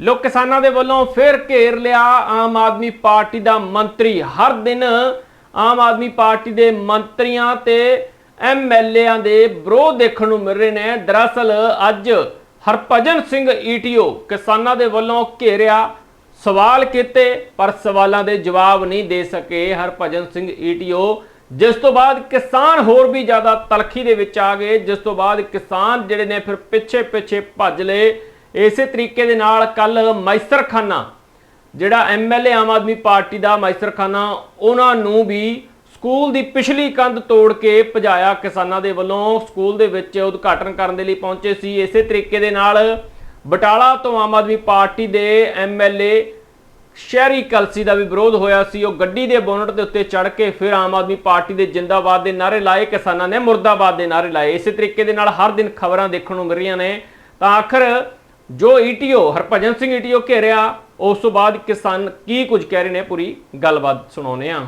ਲੋਕ ਕਿਸਾਨਾਂ ਦੇ ਵੱਲੋਂ ਫਿਰ ਘੇਰ ਲਿਆ ਆਮ ਆਦਮੀ ਪਾਰਟੀ ਦਾ ਮੰਤਰੀ। ਹਰ ਦਿਨ ਆਮ ਆਦਮੀ ਪਾਰਟੀ ਦੇ ਮੰਤਰੀਆਂ ਤੇ ਐਮਐਲਏਆਂ ਦੇ ਵਿਰੋਧ ਦੇਖਣ ਨੂੰ ਮਿਲ ਰਹੇ ਨੇ। ਦਰਅਸਲ ਅੱਜ ਹਰਭਜਨ ਸਿੰਘ ਈਟੀਓ ਕਿਸਾਨਾਂ ਦੇ ਵੱਲੋਂ ਘੇਰਿਆ ਸਵਾਲ ਕੀਤੇ, ਪਰ ਸਵਾਲਾਂ ਦੇ ਜਵਾਬ ਨਹੀਂ ਦੇ ਸਕੇ ਹਰਭਜਨ ਸਿੰਘ ਈਟੀਓ ਜਿਸ ਤੋਂ ਬਾਅਦ ਕਿਸਾਨ ਹੋਰ ਵੀ ਜ਼ਿਆਦਾ ਤਲਖੀ ਦੇ ਵਿੱਚ ਆ ਗਏ। ਜਿਸ ਤੋਂ ਬਾਅਦ ਕਿਸਾਨ ਜਿਹੜੇ ਨੇ ਫਿਰ ਪਿੱਛੇ ਪਿੱਛੇ ਭੱਜ ਲਏ। ਇਸੇ ਤਰੀਕੇ ਦੇ ਨਾਲ ਕੱਲ ਮੈਸਰਖਾਨਾ, ਜਿਹੜਾ ਐਮਐਲਏ ਆਮ ਆਦਮੀ ਪਾਰਟੀ ਦਾ ਮੈਸਰ ਖਾਨਾ ਉਹਨਾਂ ਨੂੰ ਵੀ ਸਕੂਲ ਦੀ ਪਿਛਲੀ ਕੰਧ ਤੋੜ ਕੇ ਭਜਾਇਆ ਕਿਸਾਨਾਂ ਦੇ ਵੱਲੋਂ। ਸਕੂਲ ਦੇ ਵਿੱਚ ਉਦਘਾਟਨ ਕਰਨ ਦੇ ਲਈ ਪਹੁੰਚੇ ਸੀ। ਇਸੇ ਤਰੀਕੇ ਦੇ ਨਾਲ ਬਟਾਲਾ ਤੋਂ ਆਮ ਆਦਮੀ ਪਾਰਟੀ ਦੇ ਐਮਐਲਏ ਸ਼ਹਿਰੀ ਕਲਸੀ ਦਾ ਵੀ ਵਿਰੋਧ ਹੋਇਆ ਸੀ। ਉਹ ਗੱਡੀ ਦੇ ਬੋਨਟ ਦੇ ਉੱਤੇ ਚੜ ਕੇ ਫਿਰ ਆਮ ਆਦਮੀ ਪਾਰਟੀ ਦੇ ਜਿੰਦਾਬਾਦ ਦੇ ਨਾਰੇ ਲਾਏ, ਕਿਸਾਨਾਂ ਨੇ ਮੁਰਦਾਬਾਦ ਦੇ ਨਾਰੇ ਲਾਏ। ਇਸੇ ਤਰੀਕੇ ਦੇ ਨਾਲ ਹਰ ਦਿਨ ਖਬਰਾਂ ਦੇਖਣ ਨੂੰ ਮਿਲ ਰਹੀਆਂ ਨੇ। ਤਾਂ ਆਖਰ ਜੋ ਈਟੀਓ, ਹਰਭਜਨ ਸਿੰਘ ਈਟੀਓ ਘੇਰਿਆ, ਉਸ ਤੋਂ ਬਾਅਦ ਕਿਸਾਨ ਕੀ ਕੁਝ ਕਹਿ ਰਹੇ ਨੇ, ਪੂਰੀ ਗੱਲਬਾਤ ਸੁਣਾਉਨੇ ਆ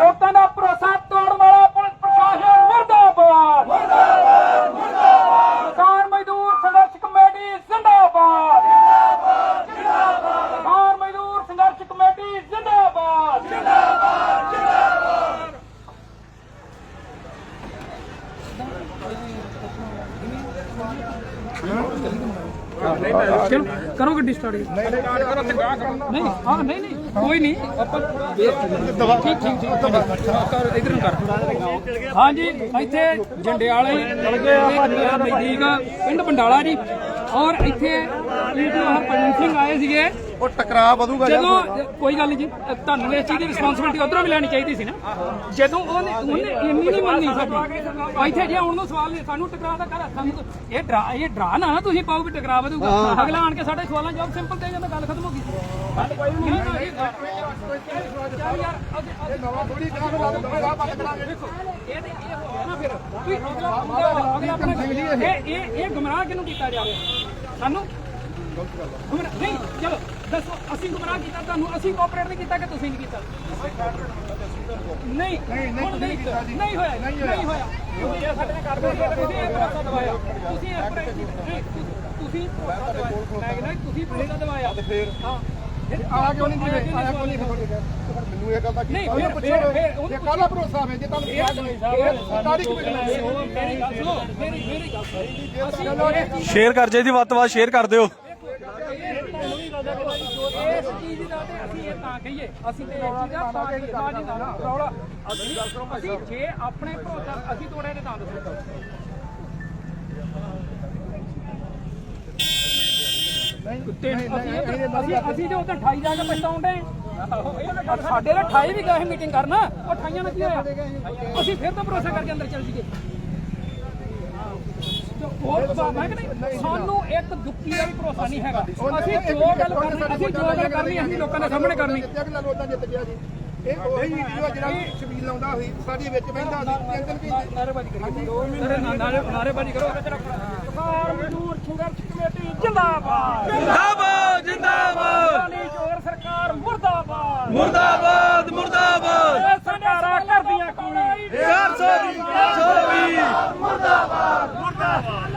ਲੋਕਾਂ ਦਾ ਭਰੋਸਾ ਤੋੜਨ ਵਾਲਾ ਪੁਲਿਸ ਪ੍ਰਸ਼ਾਸਨ ਮਰਦਾਬਾਦ ਮਰਦਾਬਾਦ ਮਰਦਾਬਾਦ ਕਿਸਾਨ ਮਜ਼ਦੂਰ ਸੰਘਰਸ਼ ਕਮੇਟੀ ਜ਼ਿੰਦਾਬਾਦ ਜ਼ਿੰਦਾਬਾਦ ਜ਼ਿੰਦਾਬਾਦ ਕਿਸਾਨ ਮਜ਼ਦੂਰ ਸੰਘਰਸ਼ ਕਮੇਟੀ ਜ਼ਿੰਦਾਬਾਦ ਚਲੋ ਕਰੋ ਗੱਡੀ ਸਟਾਰਟ ਨਹੀਂ ਹਾਂ ਨਹੀਂ ਨਹੀਂ ਕੋਈ ਨਹੀਂ। ਆਪਾਂ ਠੀਕ ਠੀਕ ਠੀਕ। ਕਰ ਇਧਰ ਨੂੰ ਕਰ। ਹਾਂਜੀ ਇੱਥੇ ਜੰਡਿਆਲੇ ਨਜ਼ਦੀਕ ਪਿੰਡ ਬੰਡਾਲਾ ਜੀ। ਔਰ ਇੱਥੇ ਈਟੀਓ ਹਰਪਜਨ ਸਿੰਘ ਆਏ ਸੀਗੇ ਉਹ ਟਕਰਾ ਵਧੂਗਾ ਜਦੋਂ ਕੋਈ ਗੱਲ ਨਹੀਂ ਜੀ ਤੁਹਾਨੂੰ ਇਸ ਚੀਜ਼ ਦੀ ਰਿਸਪੌਂਸਿਬਿਲਟੀ ਉਧਰੋਂ ਵੀ ਲੈਣੀ ਚਾਹੀਦੀ ਸੀ ਨਾ। ਜਦੋਂ ਉਹਨੇ ਉਹਨੇ ਇੰਨੀ ਨਹੀਂ ਮੰਨੀ ਸਾਡੀ। ਇੱਥੇ ਜੇ ਹੁਣ ਨੂੰ ਸਵਾਲ ਨਹੀਂ ਸਾਨੂੰ ਟਕਰਾ ਦਾ ਕਰ ਸਾਨੂੰ ਤਾਂ- ਇਹ ਡਰਾ ਇਹ ਡਰਾ ਨਾ ਨਾ ਤੁਸੀਂ ਪਾਓ ਵੀ ਟਕਰਾ ਵਧੂਗਾ। ਅਗਲਾ ਆਣ ਕੇ ਸਾਡੇ ਸਵਾਲਾਂ ਜਵਾਬ ਸਿੰਪਲ ਦੇ ਜਾਂਦਾ ਗੱਲ ਖਤਮ ਹੋ ਗਈ। ਗੱਲ ਕੋਈ ਨਹੀਂ ਨਾ ਇਹ ਚੱਲ ਯਾਰ ਅੱਗੇ- ਨਵਾਂ ਥੋੜੀ ਕਰਾਂਗੇ ਲਾ ਦੋ ਰਾਹ ਬੰਦ ਕਰਾਂਗੇ ਦੇਖੋ। ਇਹ ਤੇ ਇਹ ਹੋ ਗਿਆ ਨਾ ਫਿਰ। ਵੀ ਅਗਲਾ ਬੰਦਾ ਅਗਲਾ ਆਪਣਾ ਇਹ ਇਹ ਇਹ ਗੁੰਮਰਾਹ ਕਿਹਨੂੰ ਕੀਤਾ ਜਾ ਰਿਹਾ? ਸਾਨੂੰ ਗੁੰਮਰਾਹ ਨਹੀਂ ਚਲੋ ਦੱਸੋ ਅਸੀਂ ਗੁੰਮਰਾਹ ਕੀਤਾ ਤੁਹਾਨੂੰ ਅਸੀਂ ਕੋਆਪਰੇਟ ਨਹੀਂ ਕੀਤਾ ਕਿ ਤੁਸੀਂ ਨਹੀਂ ਕੀਤਾ ਨਹੀਂ ਹੁਣ ਨਹੀਂ ਨਹੀਂ ਹੋਇਆ ਨਹੀਂ ਹੋਇਆ ਤੁਸੀਂ ਇਹ ਸਾਡੇ ਨਾਲ ਕਰਦੇ ਤੁਸੀਂ ਇਹ ਭਰੋਸਾ ਦਵਾਇਆ ਤੁਸੀਂ ਇਹ ਭਰੋਸਾ ਨਹੀਂ ਤੁਸੀਂ ਭਰੋਸਾ ਦਵਾਇਆ ਮੈਂ ਕਹਿੰਦਾ ਤੁਸੀਂ ਭਰੋਸਾ ਦਵਾਇਆ ਫੇਰ ਹਾਂ ਆਇਆ ਕਿਉਂ ਨਹੀਂ ਜਿਵੇਂ ਆਇਆ ਕਿਉਂ ਨਹੀਂ ਮੈਨੂੰ ਇਹ ਗੱਲ ਦਾ ਨਹੀਂ, ਫਿਰ- ਫਿਰ- ਫਿਰ ਉਹਨੂੰ ਇਹ ਕਾਹਦਾ ਭਰੋਸਾ ਵੇ ਜੇ ਤੁਹਾਨੂੰ ਕਿਹਾ ਜਾਵੇ ਤਾਰੀਖ ਮੇਰੀ ਗੱਲ ਸੁਣੋ ਮੇਰੀ ਮੇਰੀ ਗੱਲ ਸੁਣੋ ਸ਼ੇਅਰ ਕਰ ਜੇ ਦੀ ਵੱਧ ਤੋਂ ਵੱਧ ਸ਼ੇਅਰ ਕਰ ਦਿਓ। ਇਸ ਚੀਜ਼ ਦਾ ਤੇ ਅਸੀਂ ਇਹ ਤਾਂ ਕਹੀਏ ਅਸੀਂ ਤੇ ਇਹ ਚੀਜ਼ ਦਾ ਬਾਜੀ ਬਾਜੀ ਦਾ ਰੌਲਾ। ਅਸੀਂ ਅਸੀਂ ਜੇ ਆਪਣੇ ਭਰੋਸਾ ਅਸੀਂ ਤੋੜਿਆ ਤੇ ਤਾਂ ਦੱਸੋ ਕੁੱਤੇ ਅਸੀਂ ਇਹ- ਅਸੀਂ ਅਸੀਂ ਤੇ ਉਧਰ 28 ਜਾ ਕੇ ਪਛਤਾਉਂਦੇ ਸਾਡੇ ਨਾਲ 28 ਵੀ ਗਏ ਮੀਟਿੰਗ ਕਰਨ। ਉਹ 28 ਨਾਲ ਕੀ ਹੋਇਆ? ਅਸੀਂ ਫਿਰ ਤਾਂ ਭਰੋਸਾ ਕਰਕੇ ਅੰਦਰ ਚੱਲ ਜੀਏ ਹੋਰ ਬਾਬਾ ਕਿ ਨਹੀਂ ਸਾਨੂੰ ਇੱਕ ਦੁੱਕੀ ਦਾ ਵੀ ਭਰੋਸਾ ਨਹੀਂ ਹੈਗਾ। ਅਸੀਂ ਜੋ ਗੱਲ ਕਰਨੀ ਅਸੀਂ ਜੋ ਗੱਲ ਕਰਨੀ ਅਸੀਂ ਲੋਕਾਂ ਦੇ ਸਾਹਮਣੇ ਕਰਨੀ। ਜਿੱਤਿਆ ਕਿ ਲੋਕਾਂ ਜਿੱਤ ਗਿਆ ਜੀ। ਇਹ ਉਹੀ ਵੀਡੀਓ ਜਿਹੜਾ ਛਬੀਲ ਲਾਉਂਦਾ ਸੀ ਸਾਡੀ ਵਿੱਚ ਬੈਠਾ ਸੀ ਕਹਿੰਦੇ ਕਿ ਨਾਰੇਬਾਜ਼ੀ ਕਰੀ। ਨਾਰੇਬਾਜ਼ੀ ਕਰੋ। ਕਿਸਾਨ ਮਜ਼ਦੂਰ ਸੰਘਰਸ਼ ਕਮੇਟੀ ਜਿੰਦਾਬਾਦ। ਜਿੰਦਾਬਾਦ ਜਿੰਦਾਬਾਦ। ਸਰਕਾਰ ਮੁਰਦਾਬਾਦ। ਮੁਰਦਾਬਾਦ ਮੁਰਦਾਬਾਦ। ਇਹ ਸਰਕਾਰਾਂ ਕਰਦੀਆਂ ਕੀ? 420 420 ਮੁਰਦਾਬਾਦ ਮੁਰਦਾਬਾਦ।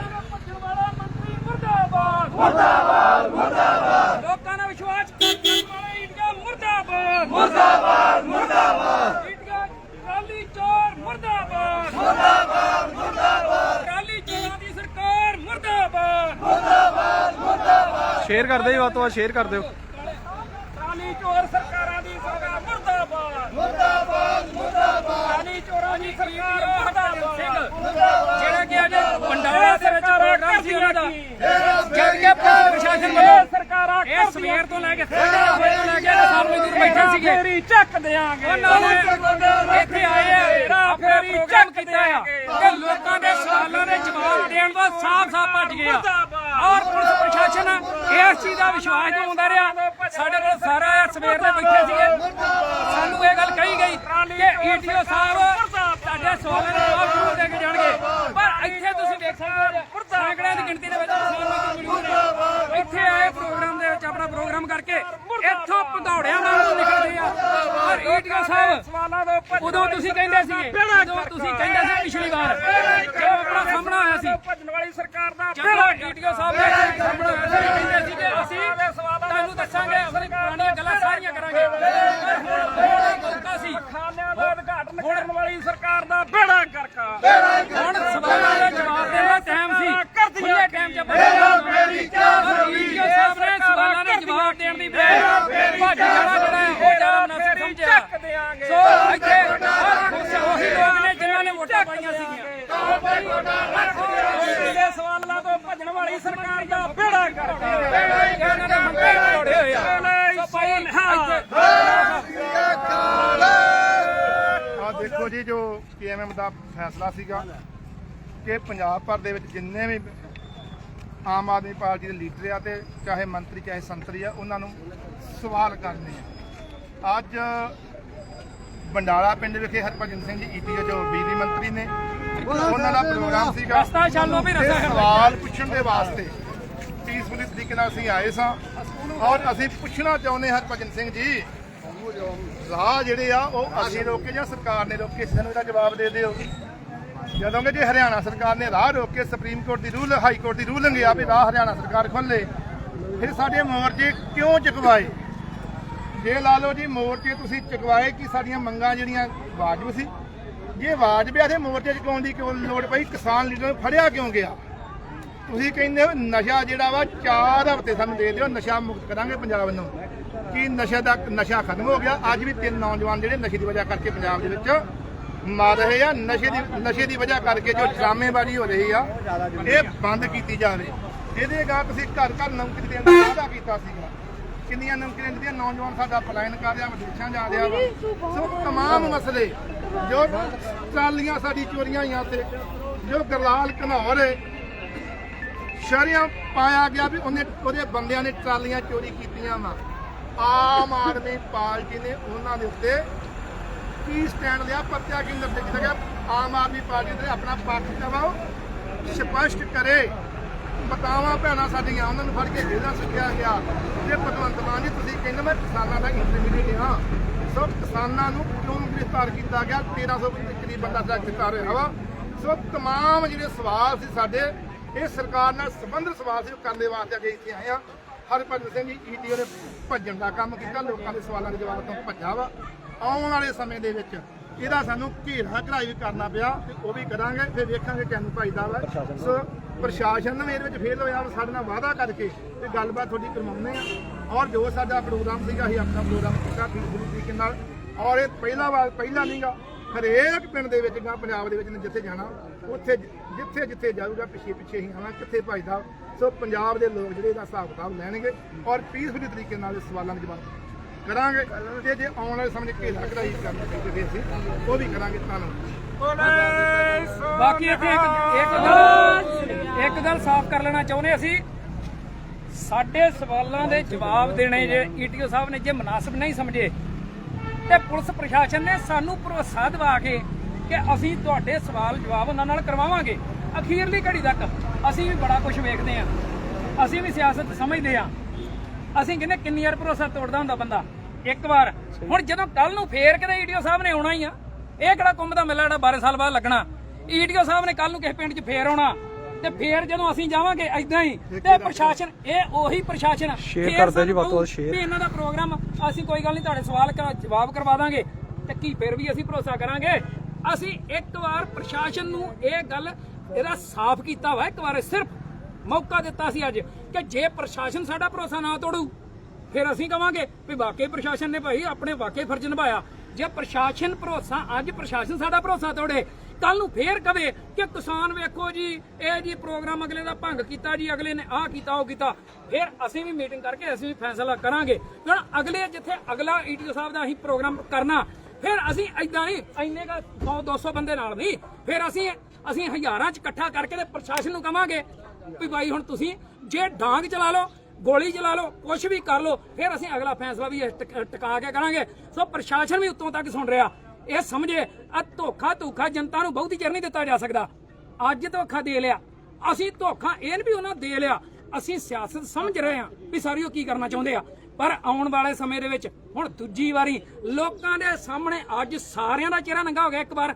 ਵਾਲਾ ਮੰਤਰੀ ਮੁਰਦਾਬਾਦ। ਮੁਰਦਾਬਾਦ ਮੁਰਦਾਬਾਦ। ਲੋਕਾਂ ਦਾ ਵਿਸ਼ਵਾਸ ਕਰਨ ਵਾਲਾ ਇੰਡੀਆ ਮੁਰਦਾਬਾਦ। ਮੁਰਦਾਬਾਦ ਮੁਰਦਾਬਾਦ। ਇੰਡੀਆ ਕਾਲੀ ਚੋਰ ਮੁਰਦਾਬਾਦ। ਮੁਰਦਾਬਾਦ ਮੁਰਦਾਬਾਦ। ਕਾਲੀ ਚੋਰਾਂ ਦੀ ਸਰਕਾਰ ਮੁਰਦਾਬਾਦ। ਸ਼ੇਅਰ ਕਰ ਦਿਓ ਜੀ ਵੱਧ ਤੋਂ ਵੱਧ ਸ਼ੇਅਰ ਕਰ ਦਿਓ ਕਾਲੀ ਚੋਰ ਸਰਕਾਰਾਂ ਦੀ ਸਰਕਾਰ ਮੁਰਦਾਬਾਦ ਮੁਰਦਾਬਾਦ ਮੁਰਦਾਬਾਦ ਕਾਲੀ ਚੋਰਾਂ ਦੀ ਸਰਕਾਰ ਮੁਰਦਾਬਾਦ ਸਿੰਘ ਜਿਹੜਾ ਕਿ ਅੱਜ ਬੰਡਾਲਾ ਦੇ ਵਿੱਚ ਪ੍ਰੋਗਰਾਮ ਸੀ ਉਹਨਾਂ ਦਾ ਜਦ ਕਿ ਪ੍ਰਸ਼ਾਸਨ ਵੱਲੋਂ ਸਰਕਾਰਾਂ ਇਹ ਸਵੇਰ ਤੋਂ ਲੈ ਕੇ ਵਜੇ ਤੋਂ ਲੈ ਕੇ ਕਿਸਾਨ ਮਜ਼ਦੂਰ ਬੈਠੇ ਸੀਗੇ। ਫੇਰੀ ਚੱਕ ਦੇਾਂਗੇ ਇੱਥੇ ਆਏ ਆ ਤੇਰਾ ਫੇਰੀ ਚੱਕ ਕੀਤਾ ਆ ਕਿ ਲੋਕਾਂ ਦੇ ਸਵਾਲਾਂ ਦੇ ਜਵਾਬ ਦੇਣ ਤੋਂ ਸਾਫ਼-ਸਾਫ਼ ਭੱਜ ਗਏ ਆ। ਔਰ ਪੁਲਿਸ ਪ੍ਰਸ਼ਾਸਨ ਇਸ ਚੀਜ਼ ਦਾ ਵਿਸ਼ਵਾਸ ਦਿਵਾਉਂਦਾ ਰਿਹਾ। ਸਾਡੇ ਕੋਲ ਸਾਰਾ ਸਵੇਰ ਦੇ ਬੈਠੇ ਸੀਗੇ। ਸਾਨੂੰ ਇਹ ਗੱਲ ਕਹੀ ਗਈ ਕਿ ਈਟੀਓ ਸਾਹਿਬ ਤੁਹਾਡੇ ਸਵਾਲਾਂ ਦੇ ਜਵਾਬ ਜ਼ਰੂਰ ਦੇ ਕੇ ਜਾਣਗੇ। ਪਰ ਇੱਥੇ ਤੁਸੀਂ ਦੇਖ ਸਕਦੇ ਹੋ ਸੈਂਕੜਿਆਂ ਦੀ ਗਿਣਤੀ ਦੇ ਵਿੱਚ ਇੱਥੇ ਆਏ ਪ੍ਰੋਗਰਾਮ ਦੇ ਵਿੱਚ ਆਪਣਾ ਪ੍ਰੋਗਰਾਮ ਕਰਕੇ ਇੱਥੋਂ ਪੰਧੌੜਿਆਂ ਨਾਲ ਨਿਕਲਦੇ ਆ। ਪਰ ਈਟਗਾ ਸਾਹਿਬ ਉਦੋਂ ਤੁਸੀਂ ਕਹਿੰਦੇ ਸੀ ਜਦੋਂ ਤੁਸੀਂ ਕਹਿੰਦੇ ਸੀ ਪਿਛਲੀ ਵਾਰ ਜਦੋਂ ਆਪਣਾ ਸਾਹਮਣਾ ਆਇਆ ਸੀ ਭੱਜਣ ਵਾਲੀ ਸਰਕਾਰ ਦਾ ਜਦੋਂ ਈਟਗਾ ਸਾਹਿਬ ਦੇ ਸਾਹਮਣਾ ਆਇਆ ਸੀ ਕਹਿੰਦੇ ਸੀ ਕਿ ਅਸੀਂ ਤੁਹਾਨੂੰ ਦੱਸਾਂਗੇ ਅਸਲੀ ਪੁਰਾਣੀਆਂ ਗੱਲਾਂ ਸਾਰੀਆਂ ਕਰਾਂਗੇ। ਹੁਣ ਖਾਨਿਆਂ ਦਾ ਉਦਘਾਟਨ ਕਰਨ ਵਾਲੀ ਸਰਕਾਰ ਦਾ ਬੇੜਾ ਕਰਕਾ। ਹੁਣ ਕੇਐਮਐਮ ਦਾ ਫੈਸਲਾ ਸੀਗਾ ਕਿ ਪੰਜਾਬ ਭਰ ਦੇ ਵਿੱਚ ਜਿੰਨੇ ਵੀ ਆਮ ਆਦਮੀ ਪਾਰਟੀ ਦੇ ਲੀਡਰ ਆ ਤੇ ਚਾਹੇ ਮੰਤਰੀ ਚਾਹੇ ਸੰਤਰੀ ਆ ਉਹਨਾਂ ਨੂੰ ਸਵਾਲ ਕਰਨੇ ਆ। ਅੱਜ ਬੰਡਾਲਾ ਪਿੰਡ ਵਿਖੇ ਹਰਭਜਨ ਸਿੰਘ ਜੀ ਈਟੀਓ ਜੋ ਬਿਜਲੀ ਮੰਤਰੀ ਨੇ ਉਹਨਾਂ ਦਾ ਪ੍ਰੋਗਰਾਮ ਸੀਗਾ। ਰਸਤਾ ਛਾਲੋ ਵੀ ਰਸਤਾ ਤੇ ਸਵਾਲ ਪੁੱਛਣ ਦੇ ਵਾਸਤੇ ਪੀਸਫੁਲੀ ਤਰੀਕੇ ਨਾਲ ਅਸੀਂ ਆਏ ਸਾਂ। ਔਰ ਅਸੀਂ ਪੁੱਛਣਾ ਚਾਹੁੰਦੇ ਹਰਭਜਨ ਸਿੰਘ ਜੀ ਰਾਹ ਜਿਹੜੇ ਆ, ਉਹ ਅਸੀਂ ਰੋਕੇ ਜਾਂ ਸਰਕਾਰ ਨੇ ਰੋਕੇ ਸਾਨੂੰ ਇਹਦਾ ਜਵਾਬ ਦੇ ਦਿਓ। ਜਦੋਂ ਕਿ ਜੇ ਹਰਿਆਣਾ ਸਰਕਾਰ ਨੇ ਰਾਹ ਰੋਕ ਕੇ ਸੁਪਰੀਮ ਕੋਰਟ ਦੀ ਰੂਲ, ਹਾਈ ਕੋਰਟ ਦੀ ਰੂਲਿੰਗ ਆ ਵੀ ਰਾਹ ਹਰਿਆਣਾ ਸਰਕਾਰ ਖੋਲੇ ਫਿਰ ਸਾਡੇ ਮੋਰਚੇ ਕਿਉਂ ਚੁਕਵਾਏ? ਜੇ ਲਾ ਲਓ ਜੀ, ਮੋਰਚੇ ਤੁਸੀਂ ਚੁਕਵਾਏ ਕਿ ਸਾਡੀਆਂ ਮੰਗਾਂ ਜਿਹੜੀਆਂ ਵਾਜਬ ਸੀ। ਜੇ ਵਾਜਬ ਆ, ਤੇ ਮੋਰਚੇ ਚੁਕਾਉਣ ਦੀ ਕਿਉਂ ਲੋੜ ਪਈ? ਕਿਸਾਨ ਲੀਡਰ ਨੂੰ ਫੜਿਆ ਕਿਉਂ ਗਿਆ? ਤੁਸੀਂ ਕਹਿੰਦੇ ਹੋ ਨਸ਼ਾ ਜਿਹੜਾ ਵਾ 4 ਹਫ਼ਤੇ ਸਾਨੂੰ ਦੇ ਦਿਓ, ਨਸ਼ਾ ਮੁਕਤ ਕਰਾਂਗੇ ਪੰਜਾਬ ਨੂੰ। ਕੀ ਨਸ਼ੇ ਦਾ ਨਸ਼ਾ ਖਤਮ ਹੋ ਗਿਆ ਅੱਜ ਵੀ ਤਿੰਨ ਨੌਜਵਾਨ ਜਿਹੜੇ ਨਸ਼ੇ ਦੀ ਵਜ੍ਹਾ ਕਰਕੇ ਪੰਜਾਬ ਦੇ ਵਿੱਚ ਮਰ ਰਹੇ ਆ ਨਸ਼ੇ ਦੀ ਨਸ਼ੇ ਦੀ ਵਜ੍ਹਾ ਕਰਕੇ ਜੋ ਡਰਾਮੇਬਾਜ਼ੀ ਹੋ ਰਹੀ ਆ ਇਹ ਬੰਦ ਕੀਤੀ ਜਾਵੇ ਇਹਦੇ ਗਾ ਤੁਸੀਂ ਘਰ ਘਰ ਨੌਕਰੀ ਦੇਣ ਦਾ ਵਾਅਦਾ ਕੀਤਾ ਸੀਗਾ ਕਿੰਨੀਆਂ ਨੌਕਰੀਆਂ ਦਿੱਤੀਆਂ ਨੌਜਵਾਨ ਸਾਡਾ ਪਲਾਇਨ ਕਰ ਰਿਹਾ ਵਿਦੇਸ਼ਾਂ ਜਾ ਰਿਹਾ ਵਾ ਸੋ तमाम ਮਸਲੇ ਜੋ ਟਰਾਲੀਆਂ ਸਾਡੀ ਚੋਰੀਆਂ ਹੋਈਆਂ ਤੇ ਜੋ ਗਰਲਾਲ ਘਨੌਰ ਹੈ ਸ਼ਰਿਆਂ ਪਾਇਆ ਗਿਆ ਵੀ ਉਹਨੇ ਉਹਦੇ ਬੰਦਿਆਂ ਨੇ ਟਰਾਲੀਆਂ ਚੋਰੀ ਕੀਤੀਆਂ ਵਾ ਆਮ ਆਦਮੀ ਪਾਰਟੀ ਨੇ ਉਹਨਾਂ ਦੇ ਉੱਤੇ ਕੀ ਸਟੈਂਡ ਲਿਆ ਪਰਚਾ ਕੀ ਨਿਰਦੇਸ਼ ਕੀਤਾ ਗਿਆ ਆਮ ਆਦਮੀ ਪਾਰਟੀ ਨੇ ਆਪਣਾ ਪੱਖ ਦਵਾਓ ਸਪਸ਼ਟ ਕਰੇ ਬਤਾਵਾ ਭੈਣਾਂ ਸਾਡੀਆਂ ਉਹਨਾਂ ਨੂੰ ਫੜ ਕੇ ਜੇਲ੍ਹਾਂ ਸੁੱਟਿਆ ਗਿਆ ਤੇ ਭਗਵੰਤ ਮਾਨ ਜੀ ਤੁਸੀਂ ਕਹਿੰਦੇ ਮੈਂ ਕਿਸਾਨਾਂ ਦਾ ਇੰਟਰਮੀਡੀਏਟ ਹਾਂ ਸੋ ਕਿਸਾਨਾਂ ਨੂੰ ਕਿਉਂ ਗ੍ਰਿਫਤਾਰ ਕੀਤਾ ਗਿਆ 1300 ਦੇ ਕਰੀਬ ਬੰਦਾ ਦਾ ਗ੍ਰਿਫਤਾਰ ਹੋਇਆ ਵਾ ਸੋ तमाम ਜਿਹੜੇ ਸਵਾਲ ਸੀ ਸਾਡੇ ਇਹ ਸਰਕਾਰ ਨਾਲ ਸੰਬੰਧਿਤ ਸਵਾਲ ਸੀ ਉਹ ਕਰਨ ਦੇ ਵਾਸਤੇ ਅੱਗੇ ਇੱਥੇ ਆਏ ਆ ਹਰਭਜਨ ਸਿੰਘ ਜੀ ਈਟੀਓ ਨੇ ਭੱਜਣ ਦਾ ਕੰਮ ਕੀਤਾ ਲੋਕਾਂ ਦੇ ਸਵਾਲਾਂ ਦੇ ਜਵਾਬ ਤੋਂ ਭੱਜਾ ਵਾ। ਆਉਣ ਵਾਲੇ ਸਮੇਂ ਦੇ ਵਿੱਚ ਇਹਦਾ ਸਾਨੂੰ ਘੇਰਾ ਘੜਾਈ ਵੀ ਕਰਨਾ ਪਿਆ ਤੇ ਉਹ ਵੀ ਕਰਾਂਗੇ ਫਿਰ ਵੇਖਾਂਗੇ ਕਿੰਨੂੰ ਭਾਈਦਾ ਵਾ। ਸੋ ਪ੍ਰਸ਼ਾਸਨ ਨੇ ਇਹਦੇ ਵਿੱਚ ਫੇਲ ਹੋਇਆ ਸਾਡੇ ਨਾਲ ਵਾਅਦਾ ਕਰਕੇ ਤੇ ਗੱਲਬਾਤ ਤੁਹਾਡੀ ਕਰਵਾਉਂਦੇ ਆ ਔਰ ਜੋ ਸਾਡਾ ਪ੍ਰੋਗਰਾਮ ਸੀਗਾ ਅਸੀਂ ਆਪਣਾ ਪ੍ਰੋਗਰਾਮ ਕੀਤਾ ਠੀਕ ਤਰੀਕੇ ਨਾਲ। ਔਰ ਇਹ ਪਹਿਲਾ ਵਾਰ ਪਹਿਲਾ ਨਹੀਂਗਾ ਹਰੇਕ ਪਿੰਡ ਦੇ ਵਿੱਚ ਜਾਂ ਪੰਜਾਬ ਦੇ ਵਿੱਚ ਜਿੱਥੇ ਜਾਣਾ ਉੱਥੇ ਜਿੱਥੇ ਜਿੱਥੇ ਜਾਊਗਾ ਪਿੱਛੇ ਪਿੱਛੇ ਹੀ ਆਣਾ ਕਿੱਥੇ ਭਜਦਾ ਸੋ ਪੰਜਾਬ ਦੇ ਲੋਕ ਜਿਹੜੇ ਇਹਦਾ ਹਿਸਾਬ ਕਿਤਾਬ ਲੈਣਗੇ ਔਰ ਪੀਸਫੁਲੀ ਤਰੀਕੇ ਨਾਲ ਇਸ ਸਵਾਲਾਂ ਦੇ ਜਵਾਬ ਕਰਾਂਗੇ ਤੇ ਜੇ ਆਉਣ ਵਾਲੇ ਸਮੇਂ ਕਰਨਾ ਕਢਾਈ ਕਰਨੀ ਚਾਹੀਦੀ ਸੀ ਉਹ ਵੀ ਕਰਾਂਗੇ ਧੰਨਵਾਦ। ਬਾਕੀ ਇੱਕ ਇੱਕ ਗੱਲ ਇੱਕ ਗੱਲ ਸਾਫ਼ ਕਰ ਲੈਣਾ ਚਾਹੁੰਦੇ ਅਸੀਂ। ਸਾਡੇ ਸਵਾਲਾਂ ਦੇ ਜਵਾਬ ਦੇਣੇ ਜੇ ਈਟੀਓ ਸਾਹਿਬ ਨੇ ਜੇ ਮناسب ਨਹੀਂ ਸਮਝੇ ਤੇ ਪੁਲਿਸ ਪ੍ਰਸ਼ਾਸਨ ਨੇ ਸਾਨੂੰ ਭਰੋਸਾ ਦਿਵਾ ਕੇ ਕਿ ਅਸੀਂ ਤੁਹਾਡੇ ਸਵਾਲ ਜਵਾਬ ਉਹਨਾਂ ਨਾਲ ਕਰਵਾਵਾਂਗੇ। ਅਖੀਰਲੀ ਘੜੀ ਤੱਕ ਅਸੀਂ ਵੀ ਬੜਾ ਕੁਝ ਵੇਖਦੇ ਆ ਅਸੀਂ ਵੀ ਸਿਆਸਤ ਸਮਝਦੇ ਆ ਅਸੀਂ ਕਹਿੰਦੇ ਕਿੰਨੀ ਵਾਰ ਭਰੋਸਾ ਤੋੜਦਾ ਹੁੰਦਾ ਬੰਦਾ। ਇੱਕ ਵਾਰ। ਹੁਣ ਜਦੋਂ ਕੱਲ ਨੂੰ ਫੇਰ ਕਿਤੇ ਈਡੀਓ ਸਾਹਿਬ ਨੇ ਆਉਣਾ ਹੀ ਆ। ਇਹ ਕਿਹੜਾ ਕੁੰਭ ਦਾ ਮੇਲਾ ਜਿਹੜਾ 12 ਸਾਲ ਬਾਅਦ ਲੱਗਣਾ। ਈਡੀਓ ਸਾਹਿਬ ਨੇ ਕੱਲ ਨੂੰ ਕਿਸੇ ਪਿੰਡ 'ਚ ਫੇਰ ਆਉਣਾ। ਤੇ ਫੇਰ ਜਦੋਂ ਅਸੀਂ ਜਾਵਾਂਗੇ ਐਦਾਂ ਹੀ ਤੇ ਪ੍ਰਸ਼ਾਸਨ ਇਹ ਉਹੀ ਪ੍ਰਸ਼ਾਸਨ। Share ਫੇਰ ਕਰ ਦਿਓ ਜੀ ਵੱਧ ਤੋਂ ਵੱਧ ਕਹੂ share। ਵੀ ਇਹਨਾਂ ਦਾ ਪ੍ਰੋਗਰਾਮ ਅਸੀਂ ਕੋਈ ਗੱਲ ਨਹੀਂ ਤੁਹਾਡੇ ਸਵਾਲ ਕਰਾ ਜਵਾਬ ਕਰਵਾ ਦਾਂਗੇ। ਤੇ ਕੀ ਫਿਰ ਵੀ ਅਸੀਂ ਭਰੋਸਾ ਕਰਾਂਗੇ? ਅਸੀਂ ਇੱਕ ਵਾਰ ਪ੍ਰਸ਼ਾਸਨ ਨੂੰ ਇਹ ਗੱਲ ਇਹਦਾ ਸਾਫ਼ ਕੀਤਾ ਵਾ ਇੱਕ ਵਾਰ ਸਿਰਫ ਮੌਕਾ ਦਿੱਤਾ ਸੀ ਅੱਜ ਕਿ ਜੇ ਪ੍ਰਸ਼ਾਸਨ ਸਾਡਾ ਭਰੋਸਾ ਨਾ ਤੋੜੂ ਫਿਰ ਅਸੀਂ ਕਵਾਂਗੇ ਵੀ ਵਾਕਈ ਪ੍ਰਸ਼ਾਸਨ ਨੇ ਭਾਈ ਆਪਣੇ ਵਾਕਈ ਫਰਜ਼ ਨਿਭਾਇਆ। ਜੇ ਪ੍ਰਸ਼ਾਸਨ ਭਰੋਸਾ ਅੱਜ ਪ੍ਰਸ਼ਾਸਨ ਸਾਡਾ ਭਰੋਸਾ ਤੋੜੇ ਕੱਲ ਨੂੰ ਫੇਰ ਕਵੇ ਕਿ ਕਿਸਾਨ ਵੇਖੋ ਜੀ, ਇਹ ਜੀ ਪ੍ਰੋਗਰਾਮ ਅਗਲੇ ਦਾ ਭੰਗ ਕੀਤਾ ਜੀ, ਅਗਲੇ ਨੇ ਆਹ ਕੀਤਾ, ਉਹ ਕੀਤਾ। ਫਿਰ ਅਸੀਂ ਵੀ ਮੀਟਿੰਗ ਕਰਕੇ ਅਸੀਂ ਵੀ ਫੈਸਲਾ ਕਰਾਂਗੇ। ਹੁਣ ਅਗਲੇ ਜਿੱਥੇ ਅਗਲਾ ਈਟੀਓ ਸਾਹਿਬ ਦਾ ਅਸੀਂ ਪ੍ਰੋਗਰਾਮ ਕਰਨਾ, ਫਿਰ ਅਸੀਂ ਐਦਾਂ ਨਹੀਂ ਇੰਨੇ ਦਾ 100 200 ਬੰਦੇ ਨਾਲ ਨਹੀਂ ਫਿਰ ਅਸੀਂ ਅਸੀਂ ਹਜ਼ਾਰਾਂ ਚ ਇਕੱਠਾ ਕਰਕੇ ਤੇ ਪ੍ਰਸ਼ਾਸਨ ਨੂੰ ਕਵਾਂਗੇ ਵੀ ਬਾਈ ਹੁਣ ਤੁਸੀਂ ਜੇ ਡਾਂਗ ਚਲਾ ਲਓ, ਗੋਲੀ ਚਲਾ ਲਓ ਕੁਝ ਵੀ ਕਰ ਲਓ, ਫਿਰ ਅਸੀਂ ਅਗਲਾ ਫੈਸਲਾ ਵੀ ਇਹ ਟਿਕਾ ਕੇ ਕਰਾਂਗੇ। ਸੋ ਪ੍ਰਸ਼ਾਸਨ ਵੀ ਉੱਤੋਂ ਤੱਕ ਸੁਣ ਰਿਹਾ। ਇਹ ਸਮਝੇ ਆ ਧੋਖਾ ਧੋਖਾ ਜਨਤਾ ਨੂੰ ਬਹੁਤੀ ਚਿਰ ਨਹੀਂ ਦਿੱਤਾ ਜਾ ਸਕਦਾ। ਅੱਜ ਧੋਖਾ ਦੇ ਲਿਆ। ਅਸੀਂ ਧੋਖਾ ਇਹ ਵੀ ਉਹਨਾਂ ਦੇ ਲਿਆ, ਅਸੀਂ ਸਿਆਸਤ ਸਮਝ ਰਹੇ ਹਾਂ ਵੀ ਸਾਰੀ ਉਹ ਕੀ ਕਰਨਾ ਚਾਹੁੰਦੇ ਆ। ਪਰ ਆਉਣ ਵਾਲੇ ਸਮੇਂ ਦੇ ਵਿੱਚ ਹੁਣ ਦੂਜੀ ਵਾਰੀ ਲੋਕਾਂ ਦੇ ਸਾਹਮਣੇ ਅੱਜ ਸਾਰਿਆਂ ਦਾ ਚਿਹਰਾ ਨੰਗਾ ਹੋ ਗਿਆ ਇੱਕ ਵਾਰ।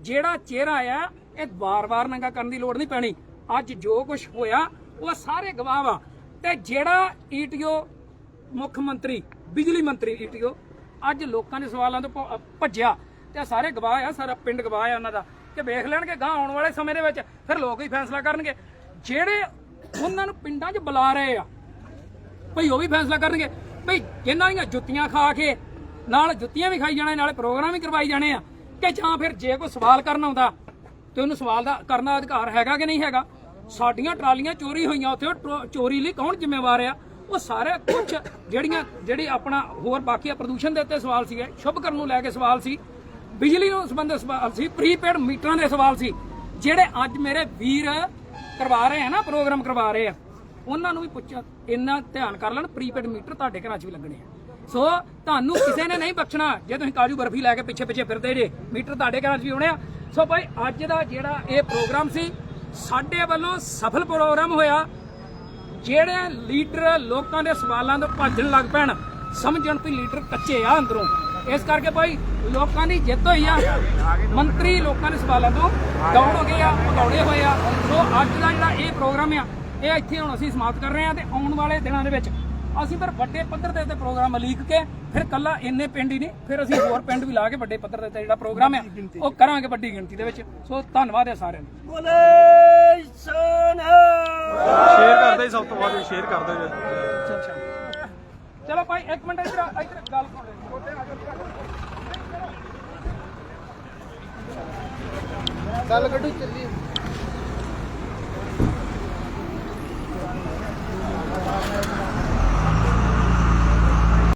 ਜਿਹੜਾ ਚਿਹਰਾ ਆ, ਇਹ ਵਾਰ-ਵਾਰ ਨੰਗਾ ਕਰਨ ਦੀ ਲੋੜ ਨਹੀਂ ਪੈਣੀ। ਅੱਜ ਜੋ ਕੁਝ ਹੋਇਆ, ਉਹ ਸਾਰੇ ਗਵਾਹ ਆ ਤੇ ਜਿਹੜਾ ਈਟੀਓ ਮੁੱਖ ਮੰਤਰੀ, ਬਿਜਲੀ ਮੰਤਰੀ ਈਟੀਓ ਅੱਜ ਲੋਕਾਂ ਦੇ ਸਵਾਲਾਂ ਤੋਂ ਭ- ਭੱਜਿਆ ਤੇ ਆਹ ਸਾਰੇ ਗਵਾਹ ਆ, ਸਾਰਾ ਪਿੰਡ ਗਵਾਹ ਆ ਉਹਨਾਂ ਦਾ। ਕਿ ਵੇਖ ਲੈਣਗੇ ਗਾਂ ਆਉਣ ਵਾਲੇ ਸਮੇਂ ਦੇ ਵਿੱਚ, ਫਿਰ ਲੋਕ ਹੀ ਫੈਸਲਾ ਕਰਨਗੇ। ਜਿਹੜੇ ਉਹਨਾਂ ਨੂੰ ਪਿੰਡਾਂ 'ਚ ਬੁਲਾ ਰਹੇ ਆ, ਭਈ ਉਹ ਵੀ ਫੈਸਲਾ ਕਰਨਗੇ। ਭਈ ਜਿਨ੍ਹਾਂ ਦੀਆਂ ਜੁੱਤੀਆਂ ਖਾ ਕੇ ਨਾਲ ਜੁੱਤੀਆਂ ਵੀ ਖਾਈ ਜਾਣੇ, ਨਾਲੇ ਪ੍ਰੋਗਰਾਮ ਵੀ ਕਰਵਾਈ ਜਾਣੇ ਆ, ਕਿ ਜਾਂ ਫਿਰ ਜੇ ਕੋਈ ਸਵਾਲ ਕਰਨ ਆਉਂਦਾ, ਤੇ ਉਹਨੂੰ ਸਵਾਲ ਦਾ ਕਰਨ ਦਾ ਅਧਿਕਾਰ ਹੈਗਾ ਕਿ ਨਹੀਂ ਹੈਗਾ? ਸਾਡੀਆਂ ਟਰਾਲੀਆਂ ਚੋਰੀ ਹੋਈਆਂ, ਉੱਥੇ ਉਹ ਟਰੋ- ਚੋਰੀ ਲਈ ਕੌਣ ਜ਼ਿੰਮੇਵਾਰ ਆ? ਉਹ ਸਾਰਾ ਕੁਝ ਜਿਹੜੀਆਂ, ਜਿਹੜੀ ਆਪਣਾ ਹੋਰ ਬਾਕੀ ਪ੍ਰਦੂਸ਼ਣ ਦੇ ਉੱਤੇ ਸਵਾਲ ਸੀਗੇ ਸ਼ੁਭਕਰਨ ਨੂੰ ਲੈ ਕੇ ਸਵਾਲ ਸੀ, ਬਿਜਲੀ ਨੂੰ ਸੰਬੰਧਿਤ ਸਵਾਲ ਸੀ ਪ੍ਰੀਪੇਡ ਮੀਟਰਾਂ ਦੇ ਸਵਾਲ ਸੀ, ਜਿਹੜੇ ਅੱਜ ਮੇਰੇ ਵੀਰ ਕਰਵਾ ਰਹੇ ਆ ਨਾ, ਪ੍ਰੋਗਰਾਮ ਕਰਵਾ ਰਹੇ ਆ, ਉਹਨਾਂ ਨੂੰ ਵੀ ਪੁੱਛਿਆ ਇੰਨਾ ਧਿਆਨ ਕਰ ਲੈਣ ਪ੍ਰੀਪੇਡ ਮੀਟਰ ਤੁਹਾਡੇ ਘਰਾਂ 'ਚ ਵੀ ਲੱਗਣੇ ਆ। ਸੋ ਤੁਹਾਨੂੰ ਕਿਸੇ ਨੇ ਨਹੀਂ ਬਖਸ਼ਣਾ, ਜੇ ਤੁਸੀਂ ਕਾਜੂ ਬਰਫੀ ਲੈ ਕੇ ਪਿੱਛੇ ਪਿੱਛੇ ਫਿਰਦੇ ਜੇ, ਮੀਟਰ ਤੁਹਾਡੇ ਘਰਾਂ 'ਚ ਵੀ ਹੋਣੇ ਆ। ਸੋ ਭਾਈ, ਅੱਜ ਦਾ ਜਿਹੜਾ ਇਹ ਪ੍ਰੋਗਰਾਮ ਸੀ, ਸਾਡੇ ਵੱਲੋਂ ਸਫਲ ਪ੍ਰੋਗਰਾਮ ਹੋਇਆ। ਜਿਹੜੇ ਲੀਡਰ ਲੋਕਾਂ ਦੇ ਸਵਾਲਾਂ ਤੋਂ ਭੱਜਣ ਲੱਗ ਪੈਣ, ਸਮਝਣ ਵੀ ਲੀਡਰ ਕੱਚੇ ਆ ਅੰਦਰੋਂ। ਇਸ ਕਰਕੇ ਭਾਈ ਲੋਕਾਂ ਦੀ ਜਿੱਤ ਹੋਈ ਆ। ਮੰਤਰੀ ਲੋਕਾਂ ਦੇ ਸਵਾਲਾਂ ਤੋਂ ਦੌੜ ਹੋ ਗਏ ਆ, ਭਗੌੜੇ ਹੋਏ ਆ। ਸੋ ਅੱਜ ਦਾ ਜਿਹੜਾ ਇਹ ਪ੍ਰੋਗਰਾਮ ਆ, ਇਹ ਇੱਥੇ ਹੁਣ ਅਸੀਂ ਸਮਾਪਤ ਕਰ ਰਹੇ ਆ ਤੇ ਆਉਣ ਵਾਲੇ ਦਿਨਾਂ ਦੇ ਵਿੱਚ ਅਸੀਂ ਫਿਰ ਵੱਡੇ ਪੱਧਰ ਤੇ ਤੇ ਪ੍ਰੋਗਰਾਮ ਲੀਕ ਕੇ ਫਿਰ ਕੱਲਾ ਇੰਨੇ ਪਿੰਡ ਹੀ ਨਹੀਂ, ਫਿਰ ਅਸੀਂ ਹੋਰ ਪਿੰਡ ਵੀ ਲਾ ਕੇ ਵੱਡੇ ਪੱਧਰ ਤੇ ਜਿਹੜਾ ਪ੍ਰੋਗਰਾਮ ਆ, ਉਹ ਕਰਾਂਗੇ ਵੱਡੀ ਗਿਣਤੀ ਦੇ ਵਿੱਚ। ਸੋ ਧੰਨਵਾਦ ਹੈ ਸਾਰਿਆਂ ਨੂੰ ਸਭ ਤੋਂ ਵੱਧ ਸ਼ੇਅਰ ਕਰ ਦਿਓ ਜੀ ਚਲੋ ਭਾਈ ਇੱਕ ਮਿੰਟ ਇੱਧਰ ਇੱਧਰ ਗੱਲ ਸੁਣ ਲੈ। ਕੱਢੂ ਚੱਲੀ